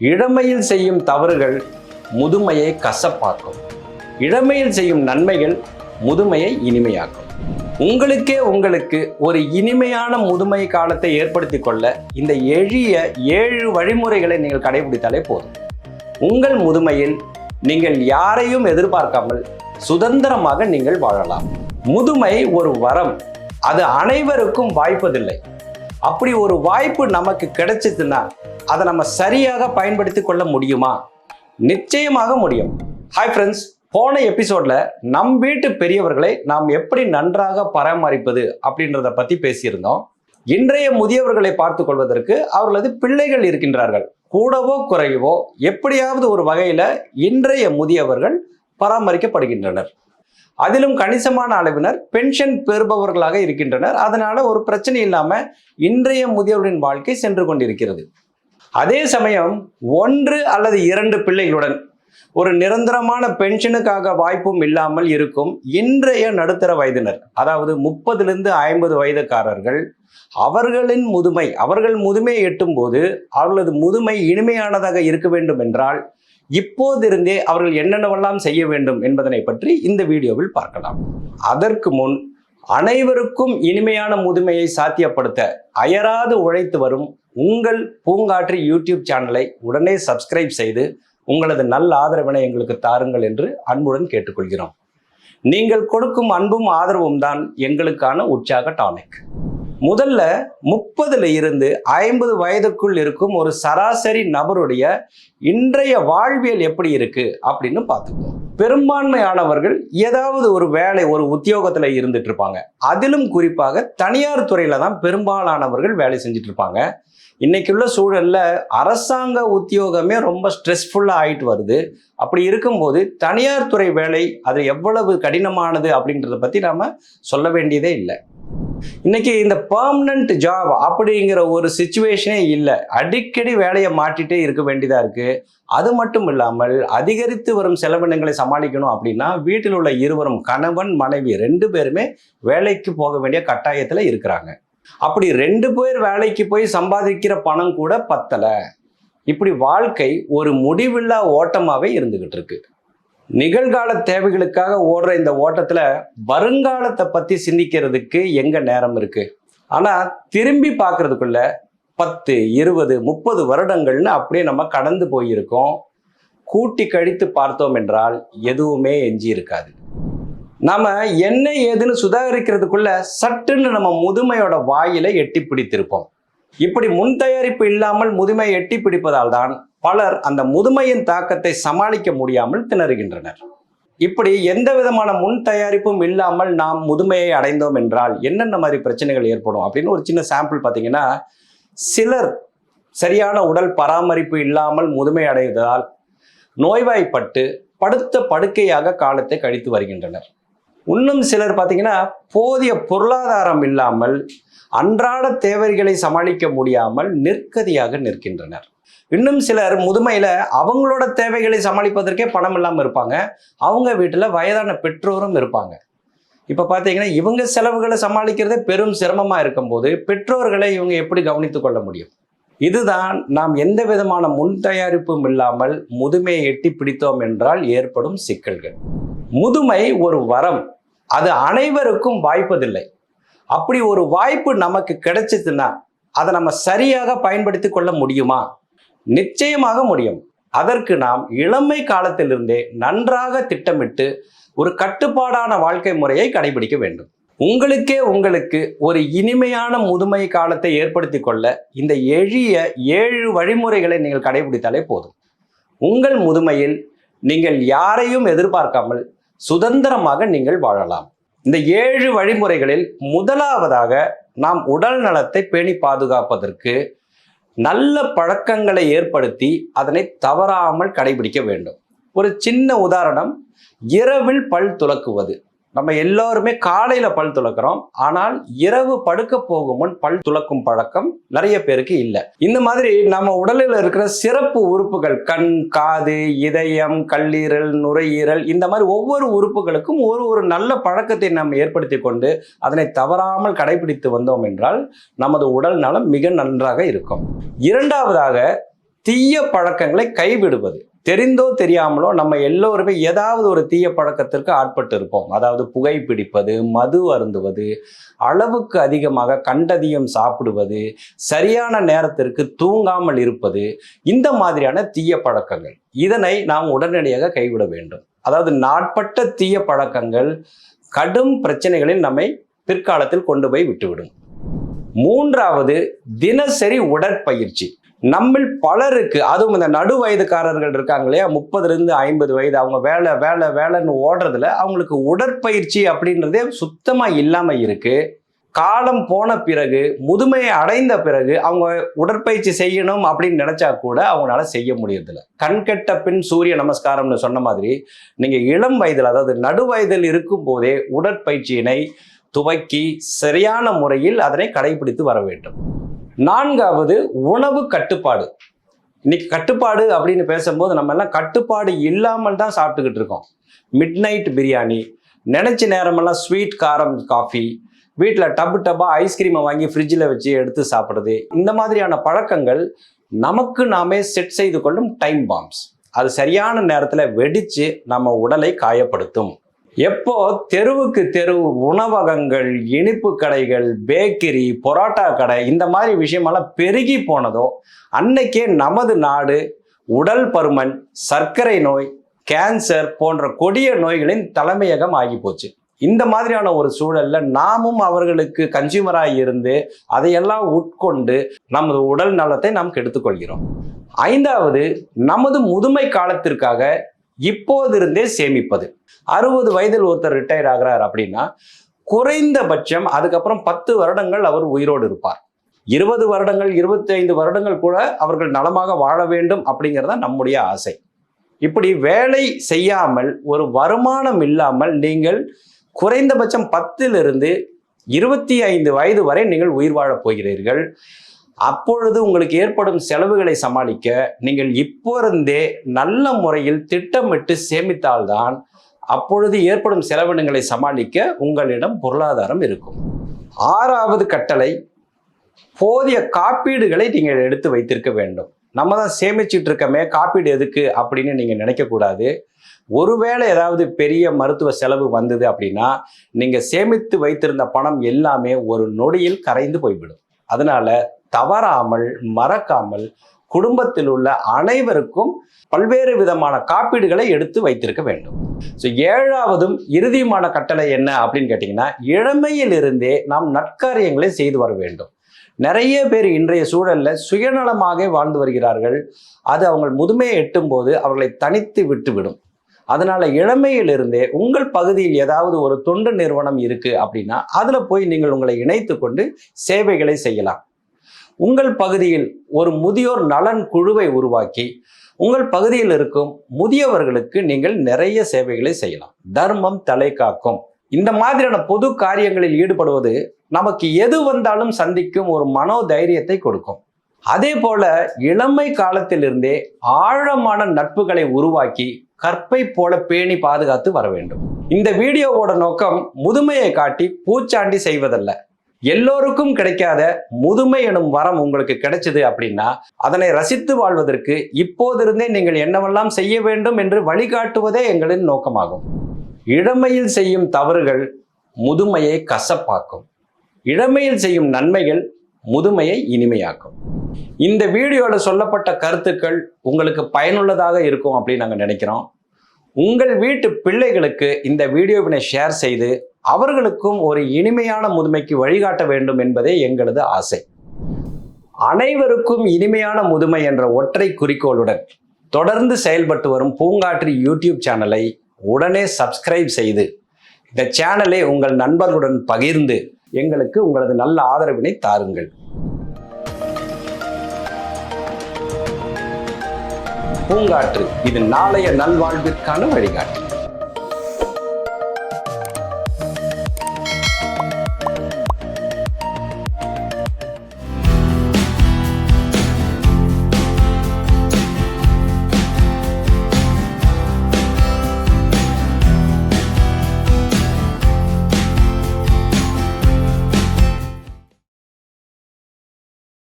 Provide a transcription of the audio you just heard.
இளமையில் செய்யும் தவறுகள் முதுமையை கசப்பாக்கும். இளமையில் செய்யும் நன்மைகள் முதுமையை இனிமையாக்கும். உங்களுக்கே உங்களுக்கு ஒரு இனிமையான முதுமை காலத்தை ஏற்படுத்தி கொள்ள இந்த எளிய ஏழு வழிமுறைகளை நீங்கள் கடைபிடித்தாலே போதும். உங்கள் முதுமையில் நீங்கள் யாரையும் எதிர்பார்க்காமல் சுதந்திரமாக நீங்கள் வாழலாம். முதுமை ஒரு வரம். அது அனைவருக்கும் வாய்ப்பதில்லை. அப்படி ஒரு வாய்ப்பு நமக்கு கிடைச்சதுன்னா அதை நம்ம சரியாக பயன்படுத்தி கொள்ள முடியுமா? நிச்சயமாக முடியும். ஹாய் ஃப்ரெண்ட்ஸ் போன எபிசோட்ல நம் வீட்டு பெரியவர்களை நாம் எப்படி நன்றாக பராமரிப்பது அப்படின்றத பத்தி பேசியிருந்தோம். இன்றைய முதியவர்களை பார்த்து கொள்வதற்கு அவர்களது பிள்ளைகள் இருக்கின்றார்கள். கூடவோ குறையவோ எப்படியாவது ஒரு வகையில இன்றைய முதியவர்கள் பராமரிக்கப்படுகின்றனர். அதிலும் கணிசமான அளவினர் பென்ஷன் பெறுபவர்களாக இருக்கின்றனர். அதனால ஒரு பிரச்சனை இல்லாம இன்றைய முதியோரின் வாழ்க்கை சென்று கொண்டிருக்கிறது. அதே சமயம் ஒன்று அல்லது இரண்டு பிள்ளைகளுடன் ஒரு நிரந்தரமான பென்ஷனுக்காக வாய்ப்பும் இல்லாமல் இருக்கும் இன்றைய நடுத்தர வயதினர் அதாவது முப்பதிலிருந்து ஐம்பது வயதுக்காரர்கள் அவர்களின் முதுமை அவர்கள் முதுமையை எட்டும் போது அவர்களது முதுமை இனிமையானதாக இருக்க வேண்டும் என்றால் இப்போதிருந்தே அவர்கள் என்னென்னவெல்லாம் செய்ய வேண்டும் என்பதனை பற்றி இந்த வீடியோவில் பார்க்கலாம். அதற்கு முன் அனைவருக்கும் இனிமையான முதுமையை சாத்தியப்படுத்த அயராது உழைத்து வரும் உங்கள் பூங்காற்று யூடியூப் சேனலை உடனே சப்ஸ்கிரைப் செய்து உங்களது நல்ல ஆதரவினை எங்களுக்கு தாருங்கள் என்று அன்புடன் கேட்டுக்கொள்கிறோம். நீங்கள் கொடுக்கும் அன்பும் ஆதரவும் தான் எங்களுக்கான உற்சாக டானிக். முதல்ல முப்பதுல இருந்து ஐம்பது வயதுக்குள் இருக்கும் ஒரு சராசரி நபருடைய இன்றைய வாழ்வியல் எப்படி இருக்கு அப்படின்னு பார்த்துக்குவோம் பெரும்பான்மையானவர்கள் ஏதாவது ஒரு வேலை ஒரு உத்தியோகத்தில் இருந்துட்டு இருப்பாங்க. அதிலும் குறிப்பாக தனியார் துறையில தான் பெரும்பாலானவர்கள் வேலை செஞ்சுட்டு இருப்பாங்க. இன்னைக்குள்ள சூழல்ல அரசாங்க உத்தியோகமே ரொம்ப ஸ்ட்ரெஸ்ஃபுல்லா ஆயிட்டு வருது. அப்படி இருக்கும்போது தனியார் துறை வேலை அது எவ்வளவு கடினமானது அப்படின்றத பத்தி நாம சொல்ல வேண்டியதே இல்லை. இன்னைக்கு இந்த பர்மனண்ட் ஜாப் அப்படிங்கிற ஒரு சுச்சுவேஷனே இல்லை. அடிக்கடி வேலையை மாட்டிட்டே இருக்க வேண்டியதாக இருக்குது அது மட்டும் இல்லாமல் அதிகரித்து வரும் செலவினங்களை சமாளிக்கணும் அப்படின்னா வீட்டில் உள்ள இருவரும் கணவன் மனைவி ரெண்டு பேருமே வேலைக்கு போக வேண்டிய கட்டாயத்தில் இருக்கிறாங்க. அப்படி ரெண்டு பேர் வேலைக்கு போய் சம்பாதிக்கிற பணம் கூட பத்தலை. இப்படி வாழ்க்கை ஒரு முடிவில்லா ஓட்டமாகவே இருந்துக்கிட்டு இருக்கு. நிகழ்கால தேவைகளுக்காக ஓடுற இந்த ஓட்டத்தில் வருங்காலத்தை பற்றி சிந்திக்கிறதுக்கு எங்கே நேரம் இருக்குது ஆனால் திரும்பி பார்க்குறதுக்குள்ள பத்து இருபது முப்பது வருடங்கள்னு அப்படியே நம்ம கடந்து போயிருக்கோம். கூட்டி கழித்து பார்த்தோம் என்றால் எதுவுமே எஞ்சி இருக்காது. நாம் என்ன ஏதுன்னு சுதாகரிக்கிறதுக்குள்ள சட்டுன்னு நம்ம முதுமையோட வாயில எட்டி பிடித்திருப்போம். இப்படி முன் தயாரிப்பு இல்லாமல் முதுமையை எட்டி பிடிப்பதால் தான் பலர் அந்த முதுமையின் தாக்கத்தை சமாளிக்க முடியாமல் திணறுகின்றனர். இப்படி எந்த விதமான முன் தயாரிப்பும் இல்லாமல் நாம் முதுமையை அடைந்தோம் என்றால் என்னென்ன மாதிரி பிரச்சனைகள் ஏற்படும் அப்படின்னு ஒரு சின்ன சாம்பிள் பார்த்தீங்கன்னா சிலர் சரியான உடல் பராமரிப்பு இல்லாமல் முதுமை அடைவதால் நோய்வாய்ப்பட்டு படுத்த படுக்கையாக காலத்தை கழித்து வருகின்றனர். இன்னும் சிலர் பார்த்தீங்கன்னா போதிய பொருளாதாரம் இல்லாமல் அன்றாட தேவைகளை சமாளிக்க முடியாமல் நிற்கதியாக நிற்கின்றனர். இன்னும் சிலர் முதுமையில் அவங்களோட தேவைகளை சமாளிப்பதற்கே பணம் இல்லாமல் இருப்பாங்க. அவங்க வீட்டில் வயதான பெற்றோரும் இருப்பாங்க. இப்போ பார்த்தீங்கன்னா இவங்க செலவுகளை சமாளிக்கிறதே பெரும் சிரமமாக இருக்கும்போது பெற்றோர்களை இவங்க எப்படி கவனித்து கொள்ள முடியும்? இதுதான் நாம் எந்த விதமான முன் தயாரிப்பும் இல்லாமல் முதுமையை எட்டி பிடித்தோம் என்றால் ஏற்படும் சிக்கல்கள். முதுமை ஒரு வரம். அது அனைவருக்கும் வாய்ப்பதில்லை. அப்படி ஒரு வாய்ப்பு நமக்கு கிடைச்சதுன்னா அதை நம்ம சரியாக பயன்படுத்தி கொள்ள முடியுமா? நிச்சயமாக முடியும். அதற்கு நாம் இளமை காலத்திலிருந்தே நன்றாக திட்டமிட்டு ஒரு கட்டுப்பாடான வாழ்க்கை முறையை கடைபிடிக்க வேண்டும். உங்களுக்கே உங்களுக்கு ஒரு இனிமையான முதுமை காலத்தை ஏற்படுத்தி கொள்ள இந்த எளிய ஏழு வழிமுறைகளை நீங்கள் கடைபிடித்தாலே போதும். உங்கள் முதுமையில் நீங்கள் யாரையும் எதிர்பார்க்காமல் சுதந்திரமாக நீங்கள் வாழலாம். இந்த ஏழு வழிமுறைகளில் முதலாவதாக நாம் உடல் நலத்தை பேணி பாதுகாப்பதற்கு நல்ல பழக்கங்களை ஏற்படுத்தி அதனை தவறாமல் கடைபிடிக்க வேண்டும். ஒரு சின்ன உதாரணம் இரவில் பல் துலக்குவது. நம்ம எல்லோருமே காலையில பல் துலக்கிறோம். ஆனால் இரவு படுக்க போகும் முன் பல் துலக்கும் பழக்கம் நிறைய பேருக்கு இல்லை. இந்த மாதிரி நம்ம உடலில் இருக்கிற சிறப்பு உறுப்புகள் கண் காது இதயம் கல்லீரல் நுரையீரல் இந்த மாதிரி ஒவ்வொரு உறுப்புகளுக்கும் ஒரு ஒரு நல்ல பழக்கத்தை நாம் ஏற்படுத்தி கொண்டு அதனை தவறாமல் கடைபிடித்து வந்தோம் என்றால் நமது உடல் நலம் மிக நன்றாக இருக்கும். இரண்டாவதாக தீய பழக்கங்களை கைவிடுவது. தெரிந்தோ தெரியாமலோ நம்ம எல்லோருமே ஏதாவது ஒரு தீய பழக்கத்திற்கு ஆட்பட்டு இருப்போம். அதாவது புகைப்பிடிப்பது மது அருந்துவது அளவுக்கு அதிகமாக கண்டதியம் சாப்பிடுவது சரியான நேரத்திற்கு தூங்காமல் இருப்பது இந்த மாதிரியான தீய பழக்கங்கள். இதனை நாம் உடனடியாக கைவிட வேண்டும். அதாவது நாட்பட்ட தீய பழக்கங்கள் கடும் பிரச்சனைகளில் நம்மை பிற்காலத்தில் கொண்டு போய் விட்டுவிடும். மூன்றாவது தினசரி உடற்பயிற்சி. நம்மில் பலருக்கு அதுவும் இந்த நடு வயதுக்காரர்கள் இருக்காங்க இல்லையா? முப்பதுலேருந்து ஐம்பது வயது அவங்க வேலை வேலை வேலைன்னு ஓடுறதுல அவங்களுக்கு உடற்பயிற்சி அப்படின்றதே சுத்தமாக இல்லாமல் இருக்குது காலம் போன பிறகு முதுமையை அடைந்த பிறகு அவங்க உடற்பயிற்சி செய்யணும் அப்படின்னு நினச்சா கூட அவங்களால செய்ய முடியறதில்ல. கண்கெட்ட பின் சூரிய நமஸ்காரம்னு சொன்ன மாதிரி நீங்கள் இளம் வயதில் அதாவது நடு வயதில் இருக்கும் போதே உடற்பயிற்சியினை துவக்கி சரியான முறையில் அதனை கடைபிடித்து வர வேண்டும். நான்காவது உணவு கட்டுப்பாடு. இன்னைக்கு கட்டுப்பாடு அப்படின்னு பேசும்போது நம்ம எல்லாம் கட்டுப்பாடு இல்லாமல் தான் சாப்பிட்டுக்கிட்டு இருக்கோம். மிட் நைட் பிரியாணி நினைச்ச நேரமெல்லாம் ஸ்வீட் காரம் காஃபி வீட்டில் டப்பு டப்பாக ஐஸ்கிரீமை வாங்கி ஃப்ரிட்ஜில் வச்சு எடுத்து சாப்பிட்றது. இந்த மாதிரியான பழக்கங்கள் நமக்கு நாமே செட் செய்து கொள்ளும் டைம் பாம்ஸ் அது சரியான நேரத்தில் வெடித்து நம்ம உடலை காயப்படுத்தும். எப்போ தெருவுக்கு தெரு உணவகங்கள் இனிப்பு கடைகள் பேக்கரி பொராட்டா கடை இந்த மாதிரி விஷயமெல்லாம் பெருகி போனதோ அன்னைக்கே நமது நாடு உடல் பருமன் சர்க்கரை நோய் கேன்சர் போன்ற கொடிய நோய்களின் தலைமையகம் ஆகி போச்சு. இந்த மாதிரியான ஒரு சூழல்ல நாமும் அவர்களுக்கு கன்சியூமராக இருந்து அதையெல்லாம் உட்கொண்டு நமது உடல் நலத்தை நாம் கெடுத்துக்கொள்கிறோம் ஐந்தாவது நமது முதுமை காலத்திற்காக இப்போதிருந்தே சேமிப்பது. அறுபது வயதில் ஒருத்தர் ரிட்டையர் ஆகிறார் அப்படின்னா குறைந்தபட்சம் அதுக்கப்புறம் பத்து வருடங்கள் அவர் உயிரோடு இருப்பார். இருபது வருடங்கள் இருபத்தி ஐந்து வருடங்கள் கூட அவர்கள் நலமாக வாழ வேண்டும் அப்படிங்கிறது தான் நம்முடைய ஆசை. இப்படி வேலை செய்யாமல் ஒரு வருமானம் இல்லாமல் நீங்கள் குறைந்தபட்சம் பத்திலிருந்து இருபத்தி ஐந்து வயது வரை நீங்கள் உயிர் வாழப் போகிறீர்கள். அப்பொழுது உங்களுக்கு ஏற்படும் செலவுகளை சமாளிக்க நீங்கள் இப்போருந்தே நல்ல முறையில் திட்டமிட்டு சேமித்தால்தான் அப்பொழுது ஏற்படும் செலவினங்களை சமாளிக்க உங்களிடம் பொருளாதாரம் இருக்கும். ஆறாவது கட்டளை போதிய காப்பீடுகளை நீங்கள் எடுத்து வைத்திருக்க வேண்டும். நம்ம தான் சேமிச்சிட்டு இருக்கமே காப்பீடு எதுக்கு அப்படின்னு நீங்கள் நினைக்கக்கூடாது. ஒருவேளை ஏதாவது பெரிய மருத்துவ செலவு வந்தது அப்படின்னா நீங்கள் சேமித்து வைத்திருந்த பணம் எல்லாமே ஒரு நொடியில் கரைந்து போய்விடும். அதனால தவறாமல் மறக்காமல் குடும்பத்தில் உள்ள அனைவருக்கும் பல்வேறு விதமான காப்பீடுகளை எடுத்து வைத்திருக்க வேண்டும். ஸோ ஏழாவதும் இறுதியுமான கட்டளை என்ன அப்படின்னு கேட்டிங்கன்னா இளமையிலிருந்தே நாம் நற்காரியங்களை செய்து வர வேண்டும். நிறைய பேர் இன்றைய சூழலில் சுயநலமாக வாழ்ந்து வருகிறார்கள். அது அவங்க முதுமையை எட்டும்போது அவர்களை தனித்து விட்டுவிடும். அதனால இளமையிலிருந்தே உங்கள் பகுதியில் ஏதாவது ஒரு தொண்டு நிறுவனம் இருக்கு அப்படின்னா அதில் போய் நீங்கள் உங்களை இணைத்து கொண்டு சேவைகளை செய்யலாம். உங்கள் பகுதியில் ஒரு முதியோர் நலன் குழுவை உருவாக்கி உங்கள் பகுதியில் இருக்கும் முதியவர்களுக்கு நீங்கள் நிறைய சேவைகளை செய்யலாம். தர்மம் தலை காக்கும் இந்த மாதிரியான பொது காரியங்களில் ஈடுபடுவது நமக்கு எது வந்தாலும் சந்திக்கும் ஒரு மனோ தைரியத்தை கொடுக்கும். அதே போல இளமை காலத்திலிருந்தே ஆழமான நட்புகளை உருவாக்கி கற்பை போல பேணி பாதுகாத்து வர வேண்டும். இந்த வீடியோவோட நோக்கம் முதுமையை காட்டி பூச்சாண்டி செய்வதல்ல. எல்லோருக்கும் கிடைக்காத முதுமை எனும் வரம் உங்களுக்கு கிடைச்சது அப்படின்னா அதனை ரசித்து வாழ்வதற்கு இப்போதிருந்தே நீங்கள் என்னவெல்லாம் செய்ய வேண்டும் என்று வழிகாட்டுவதே எங்களின் நோக்கமாகும். இளமையில் செய்யும் தவறுகள் முதுமையை கசப்பாக்கும். இளமையில் செய்யும் நன்மைகள் முதுமையை இனிமையாக்கும். இந்த வீடியோவில் சொல்லப்பட்ட கருத்துக்கள் உங்களுக்கு பயனுள்ளதாக இருக்கும் அப்படின்னு நாங்கள் நினைக்கிறோம். உங்கள் வீட்டு பிள்ளைகளுக்கு இந்த வீடியோவினை ஷேர் செய்து அவர்களுக்கும் ஒரு இனிமையான முதுமைக்கு வழிகாட்ட வேண்டும் என்பதே எங்களது ஆசை. அனைவருக்கும் இனிமையான முதுமை என்ற ஒற்றை குறிக்கோளுடன் தொடர்ந்து செயல்பட்டு வரும் பூங்காற்றி யூடியூப் சேனலை உடனே சப்ஸ்கிரைப் செய்து இந்த சேனலை உங்கள் நண்பர்களுடன் பகிர்ந்து எங்களுக்கு உங்களது நல்ல ஆதரவினை தாருங்கள். பூங்காற்று இது நாளைய நல்வாழ்விற்கான வழிகாட்டு.